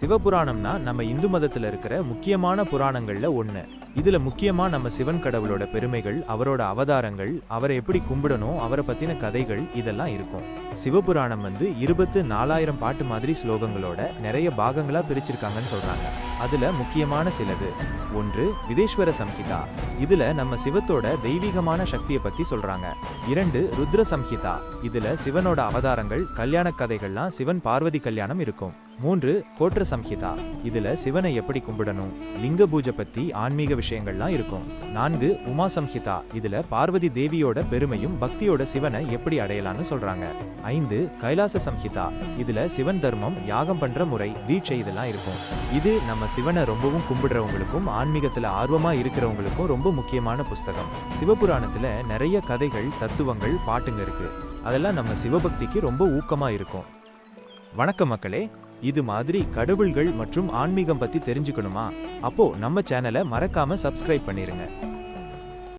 சிவபுராணம்னா நம்ம இந்து மதத்தில் இருக்கிற முக்கியமான புராணங்களில் ஒன்று இதுல முக்கியமா நம்ம சிவன் கடவுளோட பெருமைகள் அவரோட அவதாரங்கள் அவரை எப்படி கும்பிடணும் அவரை பத்தின கதைகள் இதெல்லாம் இருக்கும். சிவபுராணம் வந்து இருபத்து நாலாயிரம் பாட்டு மாதிரி ஸ்லோகங்களோட நிறைய பாகங்களா பிரிச்சிருக்காங்கன்னு சொல்றாங்க. அதுல முக்கியமான சிலது. ஒன்று விதேஸ்வர சம்ஹிதா. இதுல நம்ம சிவத்தோட தெய்வீகமான சக்தியை பத்தி சொல்றாங்க. இரண்டு ருத்ர சம்ஹிதா. இதுல சிவனோட அவதாரங்கள் கல்யாண கதைகள்லாம் சிவன் பார்வதி கல்யாணம் இருக்கும். மூன்று கோட்ர சம்ஹிதா. இதுல சிவனை எப்படி கும்பிடணும் லிங்க பூஜை பத்தி ஆன்மீக விஷயங்கள்லாம் இருக்கும். நான்கு உமா சம்ஹிதா. இதுல பார்வதி தேவியோட பெருமையும் பக்தியோட சிவனை எப்படி அடையலாம்னு சொல்றாங்க. ஐந்து கைலாச சம்ஹிதா. இதுல சிவன் தர்மம் யாகம் பண்ற முறை தீட்சை இதெல்லாம் இருக்கும். இது நம்ம சிவனை ரொம்பவும் கும்பிடுறவங்களுக்கும் ஆன்மீகத்துல ஆர்வமா இருக்கிறவங்களுக்கும் ரொம்ப முக்கியமான புஸ்தகம். சிவபுராணத்துல நிறைய கதைகள் தத்துவங்கள் பாட்டுங்க இருக்கு. அதெல்லாம் நம்ம சிவபக்திக்கு ரொம்ப ஊக்கமா இருக்கும். வணக்கம் மக்களே. இது மாதிரி கடவுள்கள் மற்றும் ஆன்மீகம் பத்தி தெரிஞ்சுக்கணுமா? அப்போ நம்ம சேனலை மறக்காம சப்ஸ்கிரைப் பண்ணிருங்க.